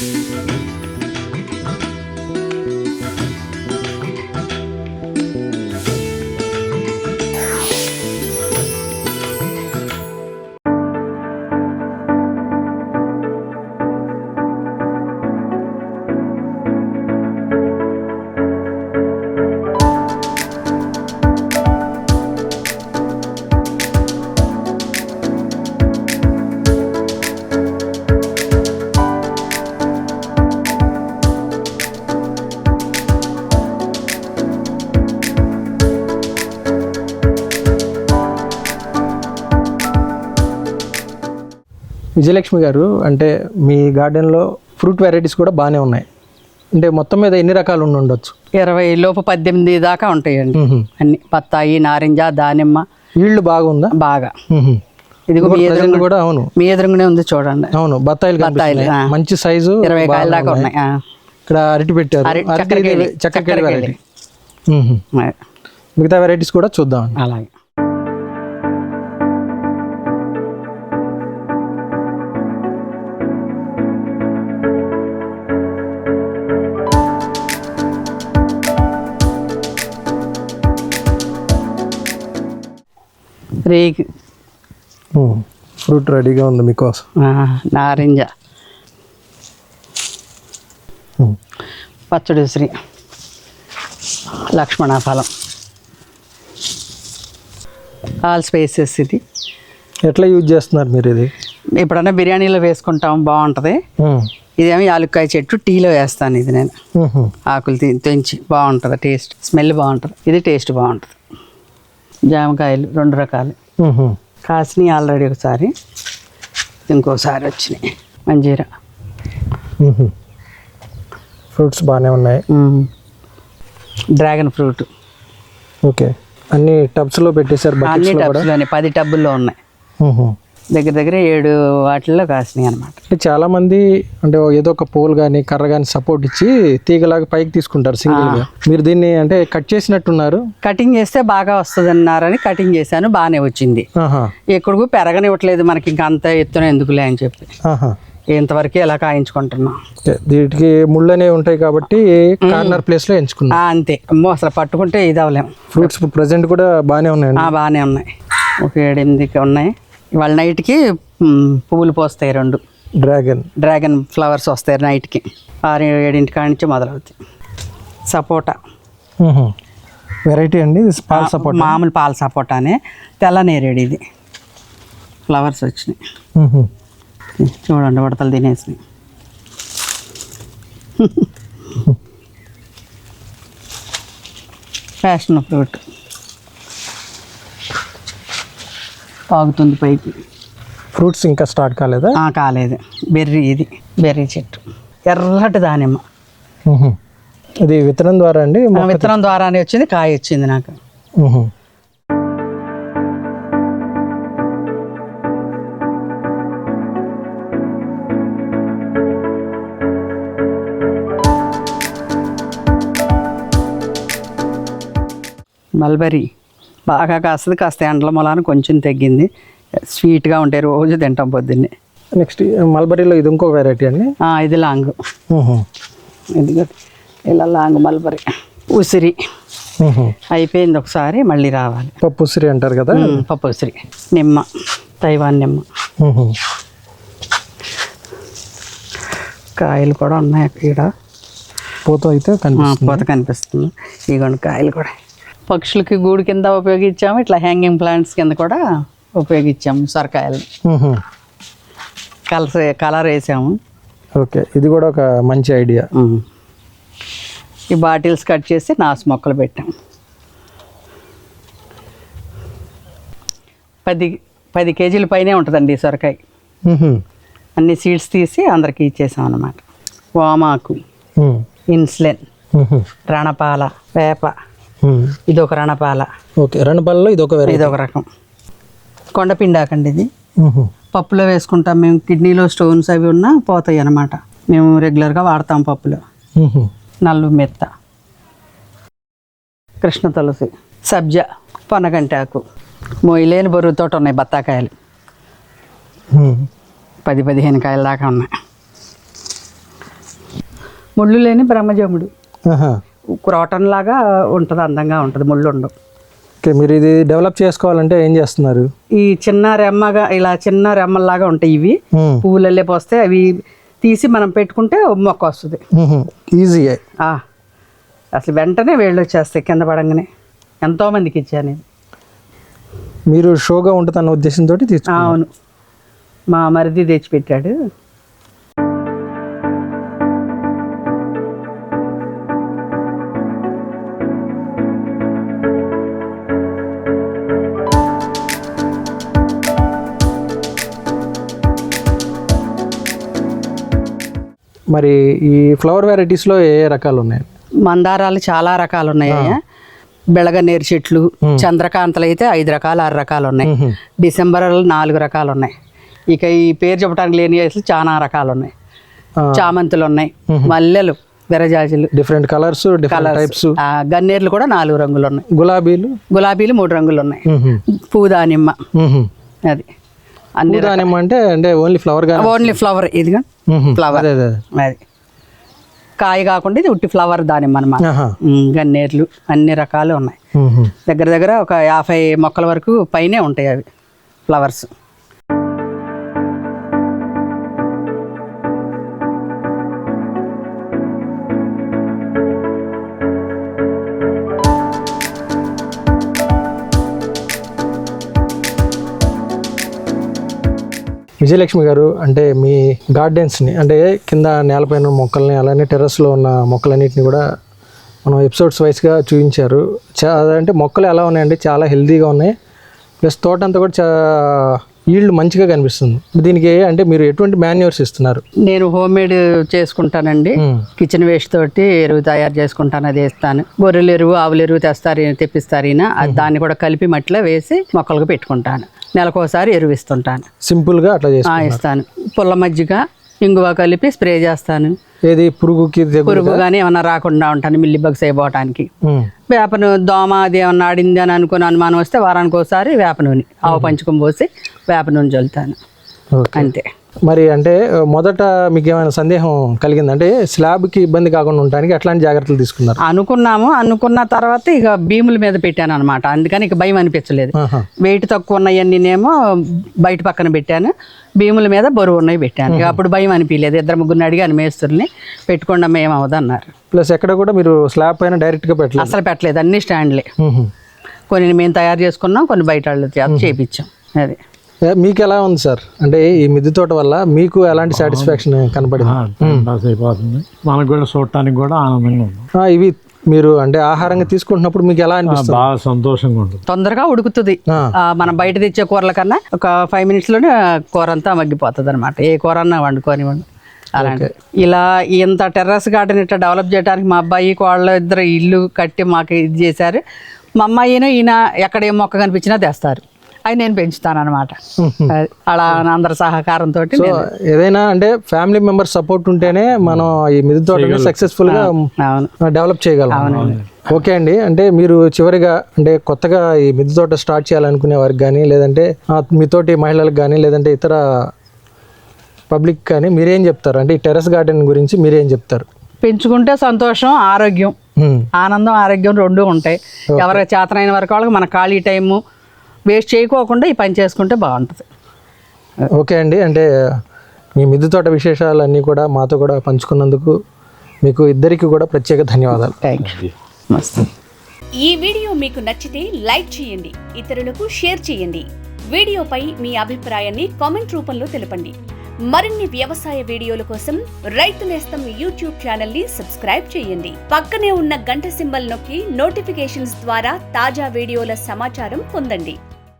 Música Vijayalakshmi గారు అంటే మీ గార్డెన్లో ఫ్రూట్ వెరైటీస్ కూడా బాగానే ఉన్నాయి. అంటే మొత్తం మీద ఎన్ని రకాలు ఉండి ఉండొచ్చు? ఇరవై లోపు పద్దెనిమిది దాకా ఉంటాయండి. అన్ని బత్తాయి నారింజ దానిమ్మ. ఈళ్ళు బాగుందా బాగా. ఎదురుగా కూడా అవును. మీ ఎదురుగానే ఉంది చూడండి. అవును బత్తాయిలు బత్తాయిలు. మంచి సైజు ఇరవై కాయల దాకా ఉన్నాయి. ఇక్కడ అరటి పెట్టారు. ఆ, మిగతా వెరైటీస్ కూడా చూద్దాం అలాగే. రేగి ఫ్రూట్ రెడీగా ఉంది మీకోసం. నారింజ. పచ్చడి ఉసిరి. లక్ష్మణ ఫలం. ఆల్ స్పైసెస్ ఇది. ఎట్లా యూజ్ చేస్తున్నారు మీరు ఇది? ఎప్పుడన్నా బిర్యానీలో వేసుకుంటాం బాగుంటుంది. ఇదేమో యాలుక్కాయ చెట్టు టీలో వేస్తాను ఇది నేను. ఆకులు తెంచి బాగుంటుంది టేస్ట్ స్మెల్ బాగుంటుంది. ఇది టేస్ట్ బాగుంటుంది. జామకాయలు రెండు రకాలు. కాసినాయి ఆల్రెడీ ఒకసారి ఇంకోసారి వచ్చినాయి. మంజీరా. ఫ్రూట్స్ బాగానే ఉన్నాయి. Dragon fruit. ఓకే. అన్ని టబ్స్లో పెట్టేశారు అన్ని టబ్స్లోనే పది టబ్బుల్లో ఉన్నాయి. దగ్గర దగ్గర ఏడు వాటిల్లో కాసినాయి అనమాట చాలా మంది అంటే ఏదో ఒక పోల్ కానీ కర్ర కానీ సపోర్ట్ ఇచ్చి తీగలాగా పైకి తీసుకుంటారు సింగిల్గా మీరు దీన్ని అంటే కట్ చేసినట్టున్నారు? కటింగ్ చేస్తే బాగా వస్తుంది అన్నారని కటింగ్ చేశాను బాగానే వచ్చింది. ఎక్కడికి పెరగనివ్వట్లేదు మనకి ఇంకా అంత ఎత్తున ఎందుకులే అని చెప్పి. ఇంతవరకు ఇలా కాయించుకుంటున్నాం. వీటికి ముళ్ళు అనేవి ఉంటాయి కాబట్టి కార్నర్ ప్లేస్లో ఎంచుకున్నాం అంతే. అమ్మో అసలు పట్టుకుంటే ఇది అవ్వలేం. ఫ్రూట్స్ ప్రజెంట్ కూడా బాగానే ఉన్నాయండి. ఆ, బాగానే ఉన్నాయి. ఒక ఏడెనిమిదికి ఉన్నాయి. ఇవాళ నైట్కి పువ్వులు పోస్తాయి రెండు. డ్రాగన్. డ్రాగన్ ఫ్లవర్స్ వస్తాయి నైట్కి. ఆరు ఏడింటి కాడి నుంచి మొదలవుతాయి. సపోటా. వెరైటీ అండి పాల సపోర్ట్ మామూలు పాల సపోటానే తెల్ల నేరేడు ఇది. ఫ్లవర్స్ వచ్చినాయి. చూడండి ఉడతలు తినేసినాయి. Fashion fruit. పాగుతుంది పైకి. ఫ్రూట్స్ ఇంకా స్టార్ట్ కాలేదా? ఆ, కాలేదు. బెర్రీ ఇది బెర్రీ చెట్టు. ఎర్రటి దానిమ్మ. మ్మ్. ఇది విత్తనం ద్వారా అండి? విత్తనం ద్వారానే వచ్చింది కాయ వచ్చింది నాకు. మల్బరీ. బాగా కాస్తుంది కాస్త ఎండల మూలాన కొంచెం తగ్గింది. స్వీట్గా ఉంటాయి రోజు తింటాం పొద్దున్నే. నెక్స్ట్ మల్బరీలో ఇది ఇంకో వెరైటీ అండి? ఇది లాంగ్. ఇదిగో ఇలా లాంగ్ మల్బరీ. ఉసిరి. అయిపోయింది ఒకసారి మళ్ళీ రావాలి. పప్పు ఉసిరి అంటారు కదా? పప్పు ఉసిరి. నిమ్మ తైవాన్ నిమ్మ. మ్మ్. కాయలు కూడా ఉన్నాయి ఇక్కడ. పూత అయితే పూత కనిపిస్తుంది. ఇగోండి కాయలు కూడా. పక్షులకి గూడు కింద ఉపయోగించాము ఇట్లా హ్యాంగింగ్ ప్లాంట్స్ కింద కూడా ఉపయోగించాము సొరకాయలు. కలర్ కలర్ వేసాము ఓకే ఇది కూడా ఒక మంచి ఐడియా. ఈ బాటిల్స్ కట్ చేసి నాసు మొక్కలు పెట్టాం పది పది కేజీల పైనే ఉంటుందండి ఈ సొరకాయ. అన్ని సీడ్స్ తీసి అందరికి ఇచ్చేసాం అన్నమాట వామాకు. ఇన్సులిన్. రణపాల వేప. ఇది ఒక రణపాల. ఓకే రెండు పళ్ళలో ఇది ఒక ఇది ఒక రకం. కొండపిండాకండి ఇది. పప్పులో వేసుకుంటాం. మేము కిడ్నీలో స్టోన్స్ అవి ఉన్నా పోతాయి అన్నమాట. మేము రెగ్యులర్గా వాడతాం పప్పులో. నల్లు మెత్త. కృష్ణ తులసి. సబ్జా పొనగంటాకు మొయ్యలేని బరువుతో ఉన్నాయి బత్తాకాయలు. పది పదిహేను కాయల దాకా ఉన్నాయి. ముళ్ళు లేని బ్రహ్మజముడు. క్రోటన్ లాగా ఉంటుంది అందంగా ఉంటుంది ముళ్ళు ఉండవు ఓకే మీరు ఇది డెవలప్ చేసుకోవాలంటే ఏం చేస్తున్నారు? ఈ చిన్న రెమ్మగా ఇలా చిన్న రెమ్మల్లాగా ఉంటాయి ఇవి. మ్మ్. పువ్వులల్లే పోస్తే అవి తీసి మనం పెట్టుకుంటే మొక్క వస్తుంది. ఆ, అసలు వెంటనే వేళ్ళు వచ్చేస్తాయి కింద పడంగానే. ఎంతోమందికి ఇచ్చాను నేను. మీరు షోగా ఉంటుంది అన్న ఉద్దేశంతో అవును. మా మరిది తెచ్చిపెట్టాడు. మరి ఈ ఫ్లవర్ వెరైటీస్లో ఏ ఏ రకాలు ఉన్నాయి మందారాలు చాలా రకాలు ఉన్నాయి బెళగనేరు చెట్లు చంద్రకాంతలు అయితే ఐదు రకాలు ఆరు రకాలు ఉన్నాయి. డిసెంబర్ నాలుగు రకాలు ఉన్నాయి ఇక ఈ పేరు చెప్పడానికి లేని అసలు చాలా రకాలు ఉన్నాయి చామంతులు ఉన్నాయి మల్లెలు విరజాజులు. డిఫరెంట్ కలర్స్ డిఫరెంట్ టైప్స్ గన్నేర్లు కూడా నాలుగు రంగులు ఉన్నాయి గులాబీలు? గులాబీలు మూడు రంగులు ఉన్నాయి మ్మ్. పూదానిమ్మ. మ్మ్. అది అన్ని అంటే అంటే ఓన్లీ ఫ్లవర్ ఓన్లీ ఫ్లవర్ ఇదిగా. ఫ్లవర్ అదే కాయ కాకుండా ఇది ఉట్టి ఫ్లవర్ దానిమ్మ అనమాట. గన్నేర్లు అన్ని రకాలు ఉన్నాయి. దగ్గర దగ్గర ఒక యాభై మొక్కల వరకు పైనే ఉంటాయి అవి ఫ్లవర్స్ విజయలక్ష్మి గారు అంటే మీ గార్డెన్స్ని అంటే కింద నేలపైన మొక్కల్ని అలానే టెర్రస్లో ఉన్న మొక్కలన్నిటిని కూడా మనం ఎపిసోడ్స్ వైస్గా చూపించారు. చా అంటే మొక్కలు ఎలా ఉన్నాయంటే చాలా హెల్తీగా ఉన్నాయి. ప్లస్ తోట అంతా కూడా చా ఈల్డ్ మంచిగా కనిపిస్తుంది. దీనికి అంటే మీరు ఎటువంటి మాన్యూర్స్ ఇస్తున్నారు? నేను హోమ్ మేడ్ చేసుకుంటానండి. కిచెన్ వేస్ట్ తోటి ఎరువు తయారు చేసుకుంటాను అది వేస్తాను. గొర్రెల ఎరువు ఆవుల ఎరువు తెస్తారు తెప్పిస్తారు ఈయన. దాన్ని కూడా కలిపి మట్టిలో వేసి మొక్కలకు పెట్టుకుంటాను. నెలకోసారి ఎరువు ఇస్తుంటాను సింపుల్గా అట్లా ఇస్తాను. పుల్ల మజ్జిగ ఇంగువ కలిపి స్ప్రే చేస్తాను. ఏది? పురుగుకి పురుగు కానీ ఏమన్నా రాకుండా ఉంటాను మిల్లి బగ్స్ అయిపోవటానికి. వేపను దోమ అది ఏమన్నా ఆడింది అని అనుకుని అనుమానం వస్తే వారానికి ఒకసారి వేప నూనె ఆవు పంచకం పోసి వేప నూనె చల్లుతాను అంతే. మరి అంటే మొదట మీకు ఏమైనా సందేహం కలిగింది? అంటే స్లాబ్కి ఇబ్బంది కాకుండా ఉండడానికి ఎట్లాంటి జాగ్రత్తలు తీసుకున్నారు? అనుకున్నాము. అనుకున్న తర్వాత ఇక భీముల మీద పెట్టాను అనమాట అందుకని ఇక భయం అనిపించలేదు. వెయిట్ తక్కువ ఉన్నాయన్నీనేమో బయట పక్కన పెట్టాను. భీముల మీద బరువు ఉన్నాయి పెట్టాను. ఇక అప్పుడు భయం అనిపించలేదు. ఇద్దరు ముగ్గురిని అడిగాను మేస్తుల్ని పెట్టుకుండా ఏమవుదు అన్నారు ప్లస్ ఎక్కడ కూడా మీరు స్లాబ్ పైన డైరెక్ట్గా పెట్టలేదు? అసలు పెట్టలేదు. అన్ని స్టాండ్లే. మ్మ్. కొన్ని మేము తయారు చేసుకున్నాం కొన్ని బయట చేయించాం అది. మీకు ఎలా ఉంది సార్? అంటే ఈ మిద్దె తోట వల్ల మీకు ఎలాంటి సాటిస్ఫాక్షన్ కనపడింది? అయిపోతుంది. మనకు కూడా చూడటానికి కూడా ఆనందంగా ఉంది. ఇవి మీరు అంటే ఆహారంగా తీసుకుంటున్నప్పుడు మీకు ఎలా అనిపిస్తుంది? బాగా సంతోషంగా ఉంటుంది. తొందరగా ఉడుకుతుంది. మనం బయట తెచ్చే కూరల కన్నా ఒక ఫైవ్ మినిట్స్లోనే కూర అంతా మగ్గిపోతుంది అనమాట ఏ కూర అన్నా వండుకొని వండు అలాంటి. ఇలా ఇంత టెర్రస్ గార్డెన్ ఇట్లా డెవలప్ చేయడానికి మా అబ్బాయి కోళ్ళ ఇద్దరు ఇల్లు కట్టి మాకు ఇది చేశారు. మా అమ్మాయిను ఈయన ఎక్కడ ఏ మొక్క కనిపించినా తెస్తారు. అవి నేను పెంచుతాను అనమాట అలా అందరి సహకారంతో సో ఏదైనా అంటే ఫ్యామిలీ మెంబర్ సపోర్ట్ ఉంటేనే మనం ఈ మిద్దె తోటని సక్సెస్ఫుల్గా డెవలప్ చేయగలం. ఓకే అండి. అంటే మీరు చివరిగా అంటే కొత్తగా ఈ మిద్దె తోట స్టార్ట్ చేయాలనుకునే వారికి కానీ లేదంటే మీతోటి మహిళలకు కానీ లేదంటే ఇతర పబ్లిక్ కానీ మీరేం చెప్తారు? అంటే ఈ టెర్రస్ గార్డెన్ గురించి మీరేం చెప్తారు? పెంచుకుంటే సంతోషం ఆరోగ్యం. ఆనందం ఆరోగ్యం రెండూ ఉంటాయి. ఎవరికి చేతనైన వరకు వాళ్ళకి మన ఖాళీ టైము వేస్ట్ చేయకోకుండా ఈ పని చేసుకుంటే బాగుంటుంది. ఓకే అండి. అంటే మీ మిద్దె తోట విశేషాలన్నీ కూడా మాతో కూడా పంచుకున్నందుకు మీకు ఇద్దరికి కూడా ప్రత్యేక ధన్యవాదాలు. థ్యాంక్ యూ మస్తు ఈ వీడియో మీకు నచ్చితే లైక్ చేయండి ఇతరులకు షేర్ చేయండి. వీడియోపై మీ అభిప్రాయాన్ని కామెంట్ రూపంలో తెలపండి. మరిన్ని వ్యవసాయ వీడియోల కోసం రైతు నేస్తం యూట్యూబ్ ఛానల్ని సబ్స్క్రైబ్ చేయండి. పక్కనే ఉన్న గంట సింబల్ నొక్కి నోటిఫికేషన్స్ ద్వారా తాజా వీడియోల సమాచారం పొందండి.